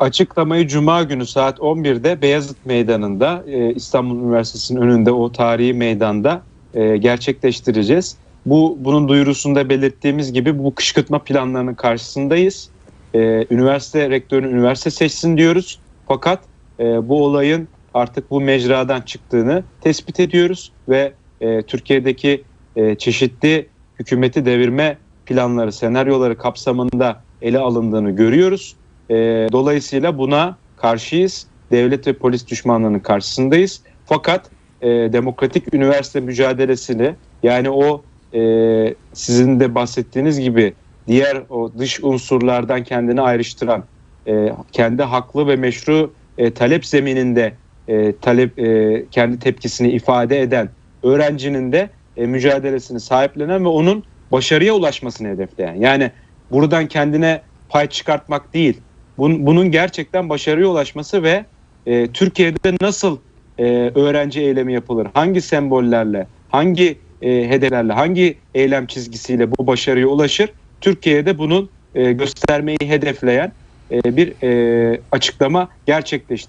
Açıklamayı Cuma günü saat 11'de Beyazıt Meydanı'nda e, İstanbul Üniversitesi'nin önünde o tarihi meydanda e, gerçekleştireceğiz. Bu bunun duyurusunda belirttiğimiz gibi bu kışkırtma planlarının karşısındayız. E, üniversite rektörünün üniversite seçsin diyoruz. Fakat e, bu olayın artık bu mecradan çıktığını tespit ediyoruz ve e, Türkiye'deki e, çeşitli hükümeti devirme planları, senaryoları kapsamında ele alındığını görüyoruz. E, dolayısıyla buna karşıyız. Devlet ve polis düşmanlığının karşısındayız. Fakat e, demokratik üniversite mücadelesini yani o e, sizin de bahsettiğiniz gibi diğer o dış unsurlardan kendini ayrıştıran, e, kendi haklı ve meşru e, talep zemininde e, talep e, kendi tepkisini ifade eden öğrencinin de e, mücadelesini sahiplenen ve onun başarıya ulaşmasını hedefleyen. Yani buradan kendine pay çıkartmak değil, bun, bunun gerçekten başarıya ulaşması ve e, Türkiye'de nasıl e, öğrenci eylemi yapılır, hangi sembollerle, hangi e, hedeflerle, hangi eylem çizgisiyle bu başarıya ulaşır, Türkiye'de bunun e, göstermeyi hedefleyen e, bir e, açıklama gerçekleşti.